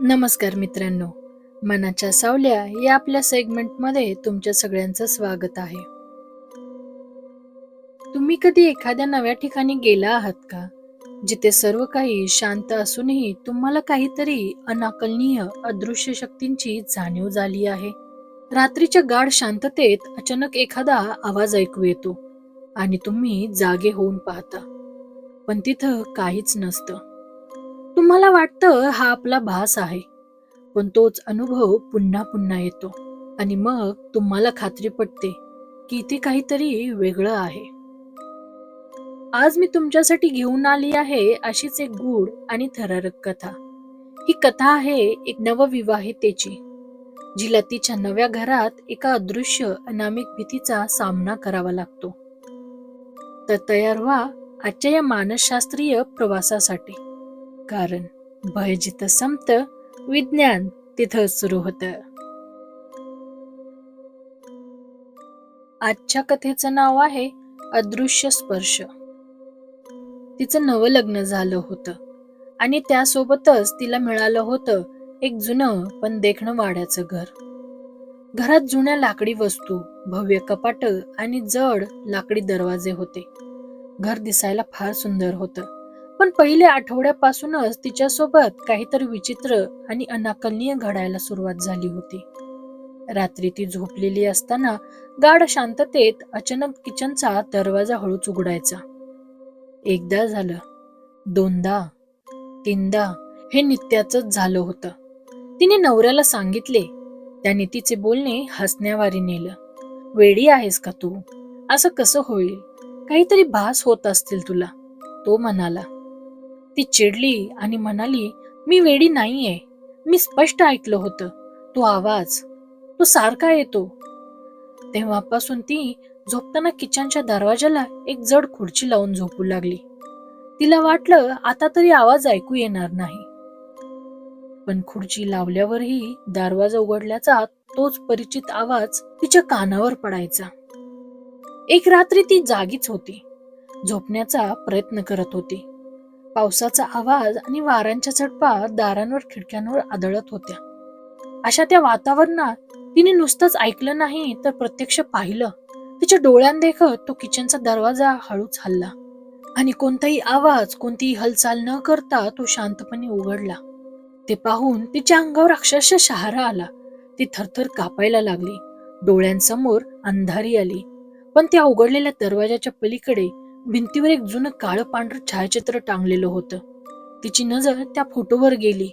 नमस्कार मित्रांनो मनाच्या सावल्या या आपल्या सेगमेंटमध्ये तुमच्या सगळ्यांचं स्वागत आहे. तुम्ही कधी एखाद्या नव्या ठिकाणी गेला आहात का? जिथे सर्व काही शांत असूनही तुम्हाला काहीतरी अनाकलनीय अदृश्य शक्तींची जाणीव झाली आहे. रात्रीच्या गाढ शांततेत अचानक एखादा आवाज ऐकू येतो आणि तुम्ही जागे होऊन पाहता. पण तिथं काहीच नसतं. तुम्हाला वाटतं हा आपला भास आहे पण तोच अनुभव पुन्हा पुन्हा येतो. आणि मग तुम्हाला खात्री पटते की ते काहीतरी वेगळं आहे. आज मी तुमच्यासाठी घेऊन आली आहे अशीच एक गूढ आणि थरारक कथा. ही कथा आहे एक नवविवाहितेची जिला तिच्या नव्या घरात एका अदृश्य अनामिक भीतीचा सामना करावा लागतो. तर तयार व्हा आजच्या या मानसशास्त्रीय प्रवासासाठी. कारण भय जिथं संपतं विज्ञान तिथं सुरू होत. आजच्या कथेचं नाव आहे अदृश्य स्पर्श. तिचं नवं लग्न झालं होतं आणि त्यासोबतच तिला मिळालं होतं एक जुनं पण देखणं वाड्याचं घर. घरात जुन्या लाकडी वस्तू भव्य कपाट आणि जड लाकडी दरवाजे होते. घर दिसायला फार सुंदर होतं. पण पहिल्या आठवड्यापासूनच तिच्यासोबत काहीतरी विचित्र आणि अनाकलनीय घडायला सुरुवात झाली होती. रात्री ती झोपलेली असताना गाढ शांततेत अचानक किचनचा दरवाजा हळूच उघडायचा. एकदा झालं. दोनदा तीनदा हे नित्याच झालं होतं. तिने नवऱ्याला सांगितले त्याने तिचे बोलणे हसण्यावारी नेलं. वेडी आहेस का तू? असं कसं होईल? काहीतरी भास होत असतील तुला तो म्हणाला. ती चिडली आणि म्हणाली मी वेडी नाहीये. मी स्पष्ट ऐकलं होतं. तो आवाज. तो सारखा येतो. तेव्हापासून ती झोपताना किचनच्या दरवाजाला एक जड खुर्ची लावून झोपू लागली. तिला वाटलं आता तरी आवाज ऐकू येणार नाही. पण खुर्ची लावल्यावरही दरवाजा उघडल्याचा तोच परिचित आवाज तिच्या कानावर पडायचा. एक रात्री ती जागीच होती. झोपण्याचा प्रयत्न करत होती. पावसाचा आवाज आणि वाऱ्यांच्या झटपा दारांवर खिडक्यांवर आदळत होत्या. अशा त्या वातावरणात तिने नुसतंच ऐकलं नाही तर प्रत्यक्ष पाहिलं. तिच्या डोळ्यांदेखत तो किचनचा दरवाजा हळूच हल्ला आणि कोणताही आवाज कोणतीही हालचाल न करता तो शांतपणे उघडला. ते पाहून तिच्या अंगावर अक्षरशः शहारा आला. ती थरथर कापायला लागली. डोळ्यांसमोर अंधारी आली. पण त्या उघडलेल्या दरवाजाच्या पलीकडे भिंतीवर एक जुनं काळं पांढरं छायाचित्र टांगलेलं होतं. तिची नजर त्या फोटोवर गेली.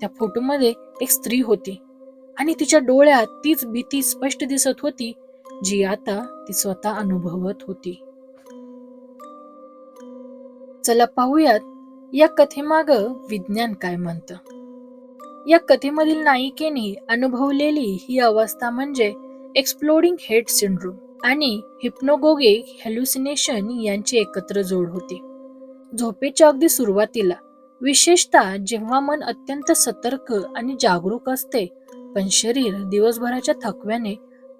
त्या फोटोमध्ये एक स्त्री होती आणि तिच्या डोळ्यात तीच भीती स्पष्ट दिसत होती जी आता ती स्वतः अनुभवत होती. चला पाहूयात या कथेमाग विज्ञान काय म्हणतं? या कथेमधील नायिकेने अनुभवलेली ही अवस्था म्हणजे एक्सप्लोडिंग हेड सिंड्रोम आणि हिप्नोगोगिक हॅल्युसिनेशन यांची एकत्र जोड होते. झोपेच्या अगदी सुरुवातीला विशेषतः जेव्हा मन अत्यंत सतर्क आणि जागरूक असते पण शरीर दिवसभराच्या थकव्याने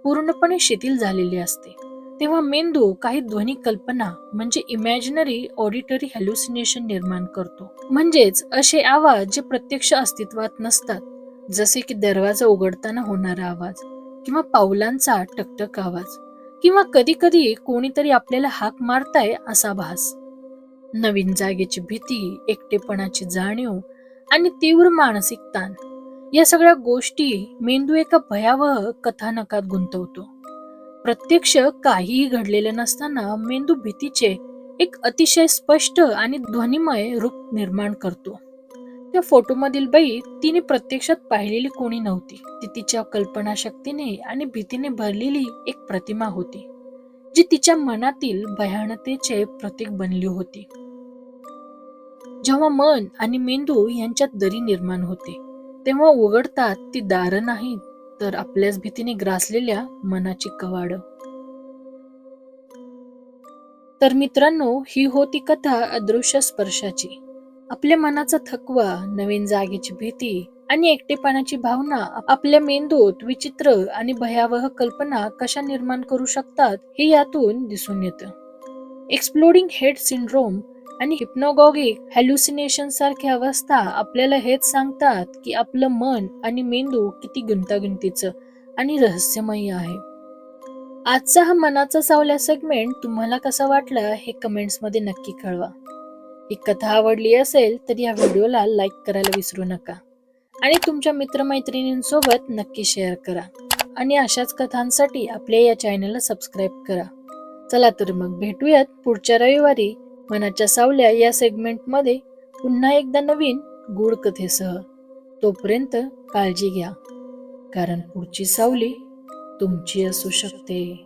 पूर्णपणे शिथिल झालेले असते. तेव्हा मेंदू काही ध्वनी कल्पना म्हणजे इमॅजिनरी ऑडिटरी हॅल्युसिनेशन निर्माण करतो. म्हणजेच असे आवाज जे प्रत्यक्ष अस्तित्वात नसतात जसे की दरवाजा उघडताना होणारा आवाज किंवा पावलांचा टकटक आवाज. किंवा कधी कधी कोणीतरी आपल्याला हाक मारताय असा भास. नवीन जागेची भीती एकटेपणाची जाणीव आणि तीव्र मानसिक ताण या सगळ्या गोष्टी मेंदू एका भयावह कथानकात गुंतवतो. प्रत्यक्ष काहीही घडलेलं नसताना मेंदू भीतीचे एक अतिशय स्पष्ट आणि ध्वनिमय रूप निर्माण करतो. त्या फोटोमधील बाई तिने प्रत्यक्षात पाहिलेली कोणी नव्हती. ती तिच्या कल्पनाशक्तीने आणि भीतीने भरलेली एक प्रतिमा होती जी तिच्या मनातील भयानतेचे प्रतीक बनली होती. जेव्हा मन आणि मेंदू यांच्यात दरी निर्माण होते तेव्हा उघडतात ती दार नाही तर आपल्याच भीतीने ग्रासलेल्या मनाची कवाड. तर मित्रांनो ही होती कथा अदृश्य स्पर्शाची. आपल्या मनाचा थकवा नवीन जागेची भीती आणि एकटेपणाची भावना आपल्या मेंदूत विचित्र आणि भयावह कल्पना कशा निर्माण करू शकतात हे यातून दिसून येतं. एक्सप्लोडिंग हेड सिंड्रोम आणि हिप्नोगॉगिक हॅल्युसिनेशन सारख्या अवस्था आपल्याला हेच सांगतात की आपलं मन आणि मेंदू किती गुंतागुंतीचं आणि रहस्यमयी आहे. आजचा हा मनाचा सावल्या सेगमेंट तुम्हाला कसा वाटला हे कमेंट्समध्ये नक्की कळवा. ही कथा आवडली असेल तर या व्हिडिओला लाईक करायला विसरू नका. आणि तुमच्या मित्रमैत्रिणींसोबत नक्की शेअर करा. आणि अशाच कथांसाठी आपल्या या चॅनलला सबस्क्राईब करा. चला तर मग भेटूयात पुढच्या रविवारी मनाच्या सावल्या या सेगमेंटमध्ये पुन्हा एकदा नवीन गूढ कथेसह. तोपर्यंत काळजी घ्या. कारण पुढची सावली तुमची असू शकते.